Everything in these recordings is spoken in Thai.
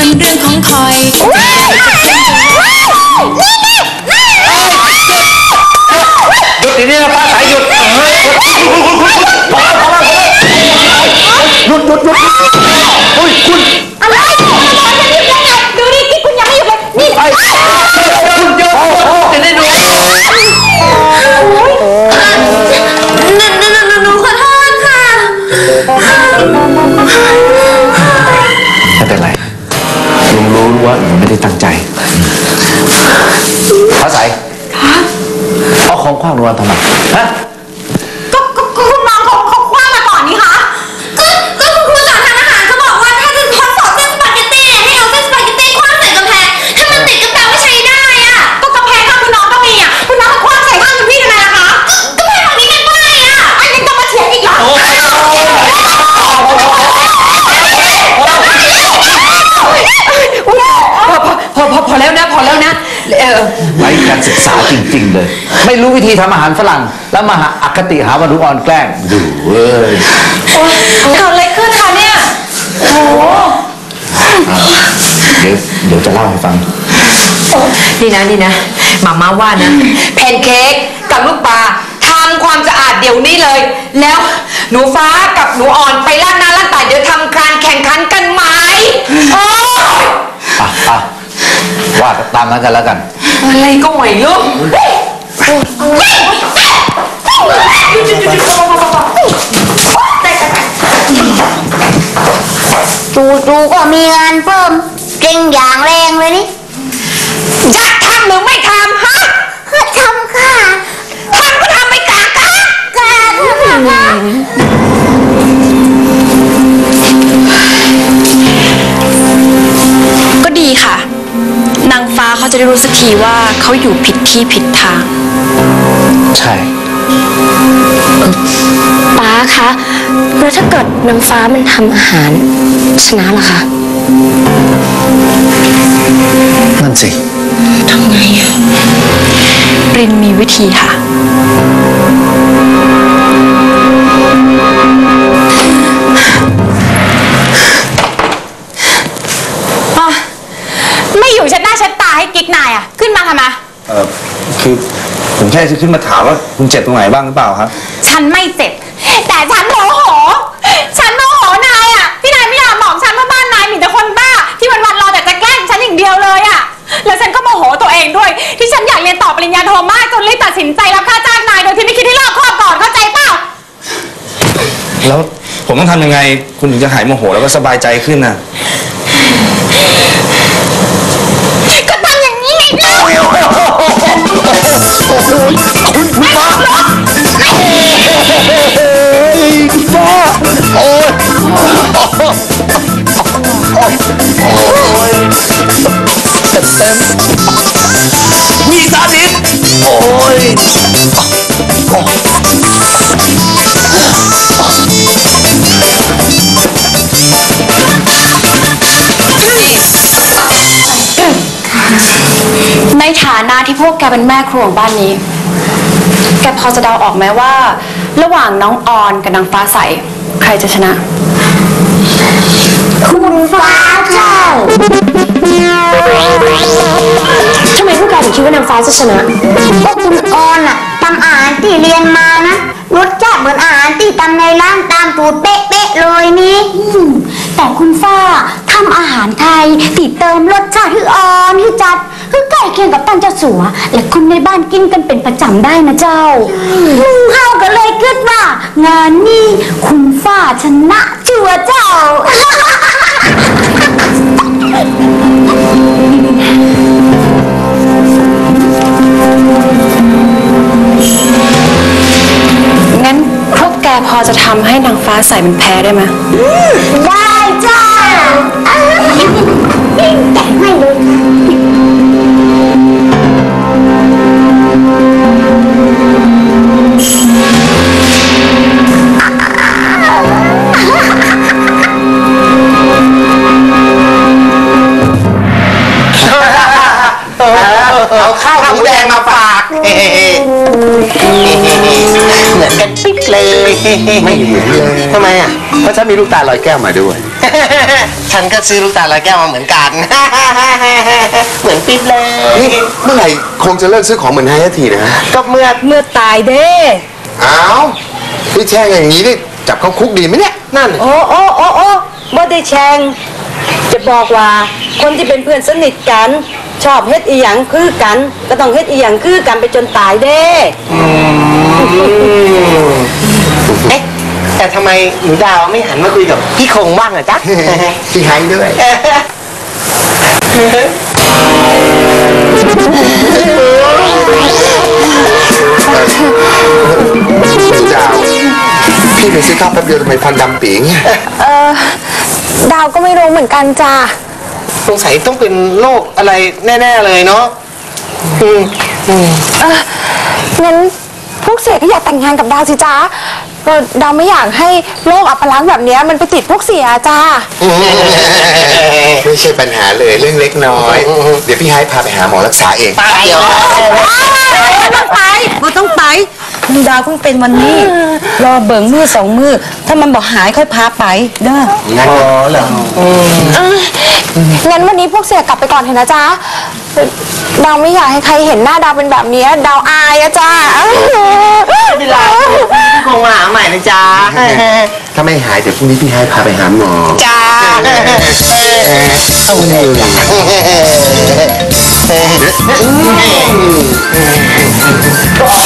มันเรื่องของคอย รู้ว่าหนูไม่ได้ตั้งใจป้าสายเอาของขว้างหนูมาทำไมฮะ นะเออไร้การศึกษาจริง ๆ เลย ไม่รู้วิธีทำอาหารฝรั่ง แล้วมาหาอคติหาวันนุออนแกล้งดูเว้ยเกิดอะไรขึ้นคะเนี่ยเดี๋ยวเดี๋ยวจะเล่าให้ฟังนี่นะนี่นะหมาม่าว่านะ แพนเค้กกับลูกปลาทำความสะอาดเดี๋ยวนี้เลย แล้วหนูฟ้ากับหนูอ่อนไปล้างหน้าล้างตาเดี๋ยวทำการแข่งขันกันไหมโอ้ย อะอะ ว่าตามนั้นกันแล้วกัน อะไรก็ไหวลูกจู่ๆก็มีงานเพิ่มเก่งอย่างแรงเลยนี่จะทำหรือไม่ทำฮะก็ทำค่ะทำก็ทำไม่กล้ากะกาค่ะก็ดีค่ะ นางฟ้าเขาจะได้รู้สักทีว่าเขาอยู่ผิดที่ผิดทาง ใช่ ป้าคะ แล้วถ้าเกิดนางฟ้ามันทำอาหาร ชนะล่ะคะ นั่นสิรินมีวิธีค่ะ ให้กิ๊กนายอะ ขึ้นมาทำไมเออคือผมแค่จะขึ้นมาถามว่าคุณเจ็บตรงไหนบ้างหรือเปล่าครับ ฉันไม่เจ็บ แต่ฉันโมโห ฉันโมโหนายอะที่นายไม่ยอมบอกฉันว่าบ้านนายมีแต่คนบ้า ที่วันๆรอแต่จะแกล้งฉันอย่างเดียวเลยอะ แล้วฉันก็โมโหตัวเองด้วย ที่ฉันอยากเรียนต่อปริญญาโทมากจนรีบตัดสินใจรับค่าจ้างนายโดยที่ไม่คิดที่รอบคอบก่อนเข้าใจเปล่า แล้วผมต้องทำยังไง คุณถึงจะหายโมโหแล้วก็สบายใจขึ้นน่ะ ในฐานะที่พวกแกเป็นแม่ครัวของบ้านนี้ แกพอจะเดาออกไหมว่า ระหว่างน้องออนกับนางฟ้าใส ใครจะชนะ คุณฟ้าเจ้าทำไมพวกแกถึงคิดว่านางฟ้าจะชนะก็คุณออนอะทำอาหารที่เรียนมานะรสชาติเหมือนอาหารที่ทำในร้านตามสูตรเป๊ะๆเลยนี่แต่คุณฟ้าทำอาหารไทยติดเติมรสชาติให้อ่อนให้จัด คือใกล้เคียงกับตั้นเจ้าสัว และคนในบ้านกินกันเป็นประจำได้นะเจ้าลุงเฮาก็เลยคิดว่า งานนี้คุณฟ้าชนะจัวเจ้า งั้นพวกแกพอจะทำให้นางฟ้าใสมันแพ้ได้ไหม ได้จ้าแต่ไม่เงมาฝากเหมือนกันเปิ๊บเลย ไม่เหมือนเลยทำไมอะ เพราะฉันมีลูกตาลอยแก้วมาด้วย ฉันก็ซื้อลูกตาลอยแก้วมาเหมือนกัน เหมือนปิ๊บเลยนี่เมื่อไหร่คงจะเลิกซื้อของเหมือนไฮทันทีนะ ก็เมื่อเมื่อตายเด้อ้าวพี่แช่งอย่างนี้นี่จับเข้าคุกดีไหมเนี่ย นั่น โอ้โอ้โอ้โอ้บ่ได้แชงจะบอกว่าคนที่เป็นเพื่อนสนิทกัน ชอบเฮ็ดอีหยังคือกัน ก็ต้องเฮ็ดอีหยังคือกันไปจนตายเด้เอ๊ะแต่ทำไมหนูดาวไม่หันมาคุยกับพี่คงบ้างอะจ๊ะ พี่ไฮด้วย ดาว พี่ไปซื้อข้าวแป๊บเดียวทำไมฟันดำปีเงี้ย เออ ดาวก็ไม่รู้เหมือนกันจ้า สงสัยต้องเป็นโรคอะไรแน่ๆเลยเนาะอืมงั้นพวกเสียก็อยากแต่งงานกับดาวสิจ้าเออดาวไม่อยากให้โรคอัปลักษณ์แบบเนี้ยมันไปติดพวกเสียจ้า ไม่ใช่ปัญหาเลยเรื่องเล็กน้อย เดี๋ยวพี่ไฮพาไปหาหมอรักษาเองเดี๋ยวต้องไปบ่ต้องไปน้องดาวเพิ่งเป็นวันนี้ รอเบิ่งมือสองมือ ถ้ามันบอกหายค่อยพาไปเด้องั้นเหรอ งั้นวันนี้พวกเสียกลับไปก่อนเถอะนะจ๊ะเอ่อดาวไม่อยากให้ใครเห็นหน้าดาวเป็นแบบเนี้ยดาวอายอะจ้าไม่เป็นไรพี่คงมาหาใหม่นะจ๊ะถ้าไม่หายเดี๋ยวพรุ่งนี้พี่ไฮพาไปหาหมอจ้าเอาเลยเ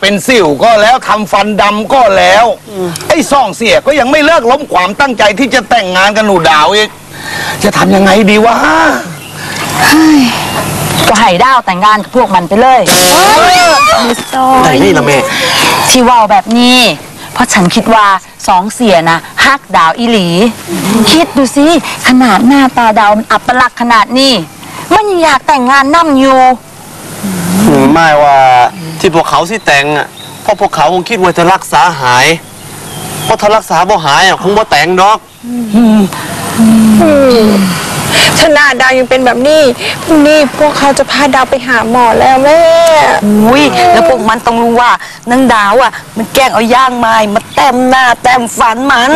เป็นสิวก็แล้วทำฟันดำก็แล้ว ไอ้ซ่องเสียก็ยังไม่เลิกล้มความตั้งใจที่จะแต่งงานกับหนูดาวอีก จะทำยังไงดีวะก็ให้ดาวแต่งงานกับพวกมันไปเลยไหนนี่ละแม่ ที่ว่าวแบบนี้ เพราะฉันคิดว่าสองเสียนะฮักดาวอีหลี คิดดูสิขนาดหน้าตาดาวมันอัปลักษณ์ขนาดนี้ มันยังอยากแต่งงานน่ำอยู่ไม่ว่า ที่พวกเขาสิแต่งอะเพราะพวกเขาคงคิดว่าจะรักษาหาย เพราะถ้ารักษาบ่หายอะคงบ่แต่งดอกถ้าหน้าดาวยังเป็นแบบนี้พรุ่งนี้พวกเขาจะพาดาวไปหาหมอแล้วแม่อุ้ยแล้วพวกมันต้องรู้ว่านางดาวอะ มันแกล้งเอาย่างไม้มาแต้มหน้าแต้มฝันมัน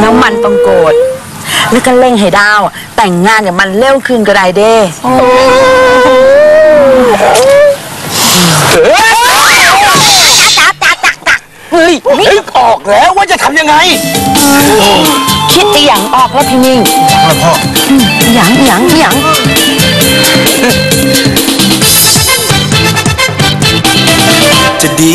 แล้วมันต้องโกรธแล้วก็เร่งให้ดาวอะแต่งงานกับมันเร็วขึ้นก็ได้เด้ เฮ้ยนึกออกแล้วว่าจะทำยังไงคิดอีหยังออกแล้วพี่นิ่งอีหยังอีหยังอีหยังจะดี